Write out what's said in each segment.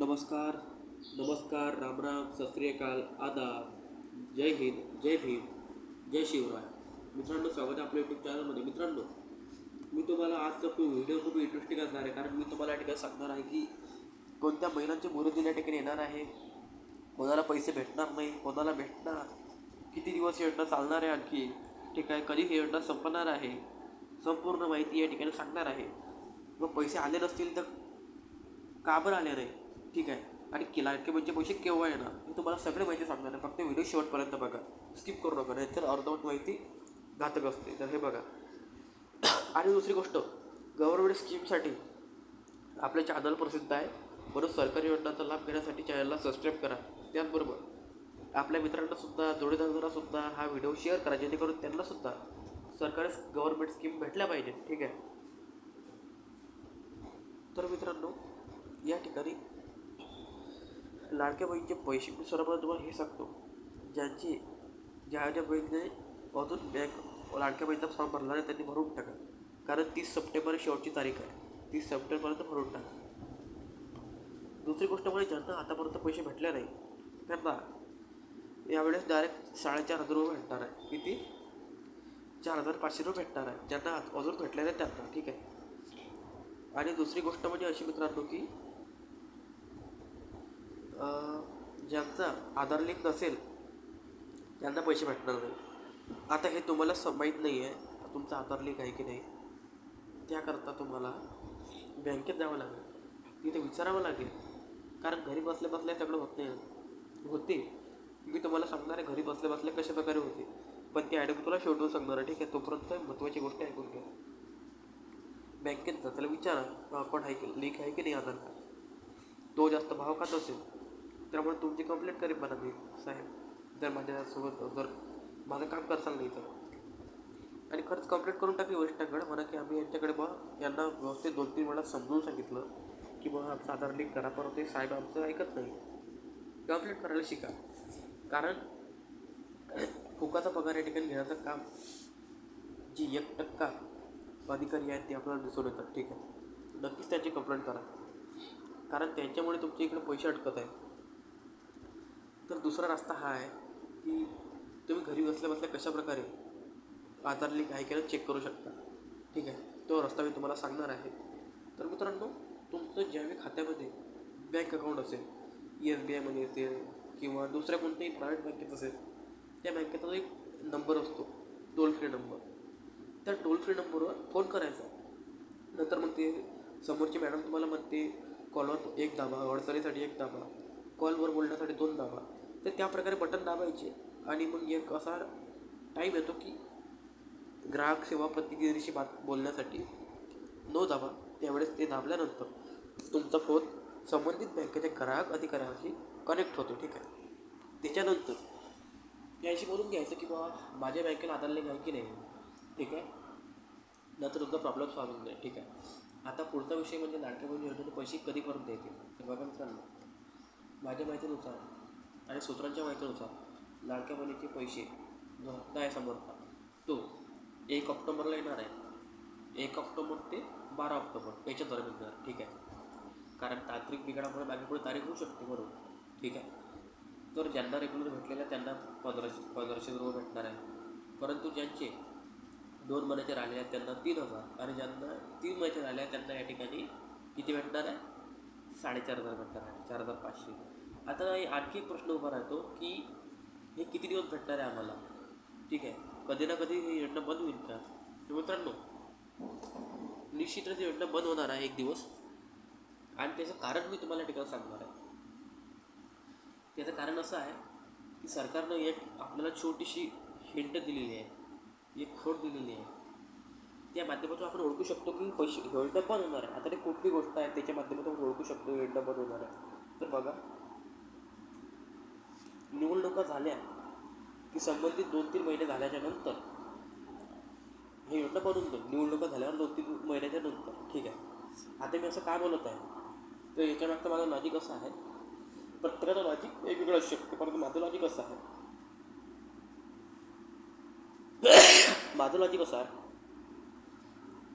नमस्कार नमस्कार रामराम राम श्री आदा आदाब. जय हिंद जय भीम जय शिवराय. मित्रांनो स्वागत आहे आपल्या यूट्यूब चॅनलमध्ये मित्रांनो मी तुम्हाला आजचा व्हिडिओ खूप इंटरेस्टिंग असणार आहे. कारण मी तुम्हाला या ठिकाणी सांगणार आहे की कोणत्या महिलांचे मुहूर्त या ठिकाणी येणार आहे कोणाला पैसे भेटणार नाही कोणाला भेटणार किती दिवस ही योजना चालणार आहे आणखी ठीक आहे कधी ही योजना संपणार आहे संपूर्ण माहिती या ठिकाणी सांगणार आहे. मग पैसे आले नसतील तर का बरं आले नाही? ठीक आहे. आणि की लाडके म्हणजे पैसे केव्हा येणार? मी तुम्हाला सगळी माहिती सांगणार आहे. फक्त व्हिडिओ शेवटपर्यंत बघा. स्किप करू नका. नाहीतर अर्धवट माहिती घातक असते. तर हे बघा. आणि दुसरी गोष्ट. गव्हर्नमेंट स्कीमसाठी आपलं चॅनल प्रसिद्ध आहे. म्हणून सरकारी योजनांचा लाभ घेण्यासाठी चॅनलला सबस्क्राईब करा. त्याचबरोबर आपल्या मित्रांनासुद्धा जोडीदारांना सुद्धा हा व्हिडिओ शेअर करा. जेणेकरून त्यांनासुद्धा सरकारी गव्हर्नमेंट स्कीम भेटल्या पाहिजे. ठीक आहे. तर मित्रांनो या ठिकाणी लाडक्या बहिणीचे पैसे मी तुम्हाला हे सांगतो. ज्यांची ज्या ज्या बहिणीने अजून बँक लाडक्या बहिणीचा फॉर्म भरला नाही त्यांनी भरून टाका. कारण तीस सप्टेंबर शेवटची तारीख आहे. तीस सप्टेंबरपर्यंत भरून टाका. दुसरी गोष्ट म्हणजे ज्यांना आतापर्यंत पैसे भेटले नाही त्यांना यावेळेस डायरेक्ट साडेचार हजार रुपये भेटणार आहे. किती? चार हजार पाचशे रुपये भेटणार आहे. ज्यांना अजून भेटले नाही त्यांना ठीक आहे. आणि दुसरी गोष्ट म्हणजे अशी मित्रांनो की ज्यांचा आधार लिंक नसेल त्यांना पैसे भेटणार नाही. आता हे तुम्हाला स माहीत नाही आहे तुमचा आधार लिंक आहे की नाही त्याकरता तुम्हाला बँकेत जावं लागेल. तिथे विचारावं लागेल. कारण घरी बसल्या बसल्या सगळं होत नाही. होते. मी तुम्हाला सांगणार आहे घरी बसल्या बसल्या कशा प्रकारे होते. पण ती ॲडम तुला शेवटून सांगणार आहे ठीक आहे? तोपर्यंत महत्त्वाची गोष्ट ऐकून घ्या. बँकेत जा त्याला विचारा अकाउंट आहे की लिंक आहे की नाही आधार कार्ड? तो जास्त भाव खात असेल. त्यामुळे तुमची कंप्लेंट करेन म्हणा मी साहेब. जर माझ्यासोबत जर माझं काम करसाल नाही तर. आणि खरंच कंप्लेंट करून टाकली वरिष्ठांकडे. म्हणा की आम्ही यांच्याकडे बा यांना व्यवस्थित दोन तीन वेळा समजून सांगितलं की बा साधारण आधार लिंक करा परत ते साहेब आमचं ऐकत नाही. कंप्लेंट करायला शिका. कारण फुकाचा पगार या ठिकाणी घेण्याचं काम जी एक टक्का अधिकारी आहेत ते आपल्याला दिसून येतात. ठीक आहे? नक्कीच त्यांची कंप्लेंट करा. कारण त्यांच्यामुळे तुमच्या इकडे पैसे अटकत आहे तर दुसरा रस्ता हा आहे की तुम्ही घरी बसल्या बसल्या कशाप्रकारे आधार लिंक आहे की चेक करू शकता. ठीक आहे? तो रस्ता मी तुम्हाला सांगणार आहे. तर मित्रांनो तुमचं ज्यावेळी खात्यामध्ये बँक अकाउंट असेल एस बी आयमध्ये असेल किंवा दुसऱ्या कोणत्याही प्रायव्हेट बँकेत असेल त्या बँकेचा एक नंबर असतो टोल फ्री नंबर त्या टोल फ्री नंबरवर फोन करायचा. नंतर मग ते समोरची मॅडम तुम्हाला म्हणते कॉलवर एक दाबा अडचणीसाठी एक दाबा. कॉलवर बोलण्यासाठी दोन दाबा. तर त्या प्रकारे बटन दाबायचे. आणि मग एक असा टाईम येतो की ग्राहक सेवा प्रतिनिधीशी बात बोलण्यासाठी नो दाबा त्यावेळेस ते दाबल्यानंतर तुमचा फोन संबंधित बँकेच्या ग्राहक अधिकाऱ्याशी कनेक्ट होतो ठीक आहे? त्याच्यानंतर याशी बोलून घ्यायचं की बाबा माझ्या बँकेला आधार लिंक आहे की नाही? ठीक आहे? नंतर तुमचा प्रॉब्लेम सॉल्व्ह होऊन जाईल ठीक आहे? आता पुढचा विषय म्हणजे लाडक्या योजनेचे पैसे कधीपर्यंत येतील? द्यायचे बघा मित्रांनो माझ्या माहितीनुसार आणि सूत्रांच्या माहितीनुसार लाडक्या मुलीचे पैसे जो हप्ता आहे समोरचा. तो एक ऑक्टोबरला येणार आहे. एक ऑक्टोबर ते बारा ऑक्टोबर याच्या दरम्यान येणार ठीक आहे? कारण तांत्रिक बिघाडामुळे मागे पुढे तारीख होऊ शकते बरोबर. ठीक आहे? तर ज्यांना रेग्युलर भेटलेलं आहे त्यांना पंधराशे पंधराशे रुपये भेटणार आहे. परंतु ज्यांचे दोन महिन्याचे राहिले आहेत त्यांना तीन हजार. आणि ज्यांना तीन महिन्याचे राहिले आहेत त्यांना या ठिकाणी किती भेटणार आहे? साडेचार हजार भेटणार आहे. चार हजार पाचशे. आता आणखी एक प्रश्न उभा राहतो की हे किती दिवस भेटणार आहे आम्हाला? ठीक आहे. कधी ना कधी ही योजना बंद होईल का? तर मित्रांनो निश्चितच ही योजना बंद होणार आहे एक दिवस. आणि त्याचं कारण मी तुम्हाला ठिकाणी सांगणार आहे. त्याचं कारण असं आहे की सरकारनं एक आपल्याला छोटीशी हिंट दिलेली आहे. एक खोट दिलेली आहे. त्या माध्यमातून आपण ओळखू शकतो की पैसे योजना बंद होणार आहे. आता ते कुठली गोष्ट आहे? त्याच्या माध्यमातून आपण ओळखू शकतो योजना बंद होणार आहे. तर बघा निवडणुका झाल्या की संबंधित दोन तीन महिने झाल्याच्यानंतर हे योजना बनवून जाईल निवडणुका झाल्यावर दोन तीन महिन्याच्या नंतर. ठीक आहे? आता मी असं काय बोलत आहे? तर याच्यामागचं माझं लॉजिक असं आहे. प्रत्येकाचं लॉजिक वेगवेगळं असू शकते परंतु माझं लॉजिक असं आहे. माझं लॉजिक असं आहे.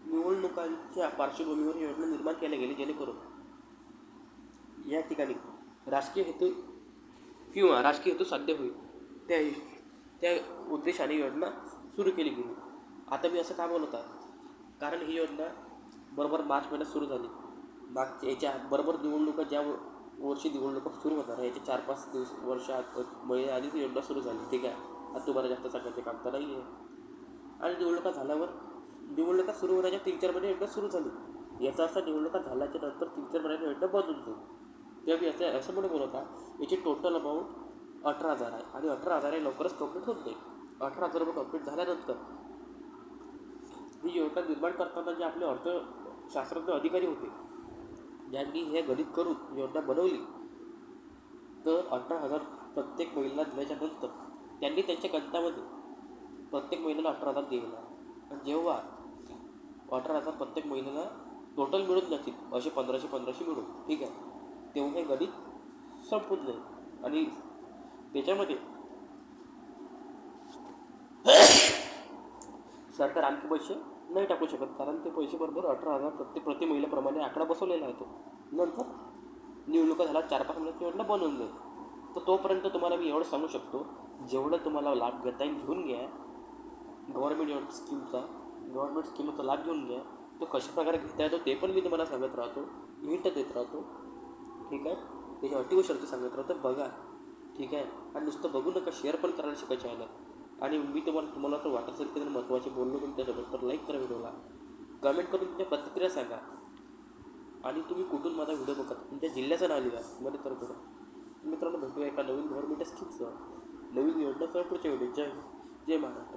निवडणुकांच्या पार्श्वभूमीवर योजना निर्माण केल्या गेली जेणेकरून या ठिकाणी राजकीय हेतू किंवा राजकीय हेतू साध्य होईल. त्या त्या उद्देशाने योजना सुरू केली गेली. आता मी असं का बोलत आहे? कारण ही योजना बरोबर मार्च महिन्यात सुरू झाली. मागच्या याच्या बरोबर निवडणुका ज्या वर्षी निवडणुका सुरू होणार आहे याच्या चार पाच दिवस वर्ष महिने आधी ती योजना सुरू झाली. ठीक आहे? आता तुम्हाला जास्त सांगायचे काम तर नाही आहे आणि निवडणुका झाल्यावर निवडणुका सुरू होण्याच्या तीन चार महिने योजना सुरू झाली. याचा असा निवडणुका झाल्याच्यानंतर तीन चार महिन्याने योजना बंद होऊन जाईल. जर मी असं असं म्हणून बोलत आहे याची टोटल अमाऊंट अठरा हजार आहे. आणि अठरा हजार हे लवकरच कंप्लीट होत. नाही अठरा हजार रुपये कंप्लीट झाल्यानंतर ही योजना निर्माण करताना जे आपले अर्थशास्त्रज्ञ अधिकारी होते ज्यांनी हे गणित करून योजना बनवली तर अठरा हजार प्रत्येक महिलेला दिल्याच्या नंतर त्यांनी त्यांच्या गणितामध्ये प्रत्येक महिन्याला अठरा हजार दिलेला आणि जेव्हा अठरा हजार प्रत्येक महिन्याला टोटल मिळून जातील असे पंधराशे पंधराशे मिळून ठीक आहे? तेव्हा हे गणित संपून जाईल आणि त्याच्यामध्ये सरकार आणखी पैसे नाही टाकू शकत कारण ते पैसे बरोबर अठरा हजार प्रत्येक प्रति महिन्याप्रमाणे आकडा बसवलेला आहे तो. नंतर निवडणुका झाला चार पाच महिन्यात योजना बनवून जाईल. तर तोपर्यंत तुम्हाला मी एवढं सांगू शकतो जेवढं तुम्हाला लाभ घेता येईल घेऊन घ्या. गव्हर्मेंट स्कीमचा गव्हर्मेंट स्कीमचा लाभ घेऊन घ्या. तो कशा प्रकारे घेता येतो ते पण मी तुम्हाला सांगत राहतो हिंट देत राहतो. ठीक आहे? त्याची अटी व शर्ती सांगत राहतो बघा. ठीक आहे? आणि नुसतं बघू नका शेअर पण करायला शिकायचे आहे आणि मी तुम्हाला तुम्हाला तर वाटत असेल की महत्त्वाचे बोललो तुमच्यासोबत तर लाईक करा व्हिडिओला. कमेंट करून तुमच्या प्रतिक्रिया सांगा. आणि तुम्ही कुठून माझा व्हिडिओ बघा तुमच्या जिल्ह्याचं नाव लिहा. मध्ये तर करा मित्रांनो भेटूया एका नवीन गव्हर्मेंट स्कीमचं नवीन योजना पुढच्या व्हिडिओ जय जय महाराष्ट्र.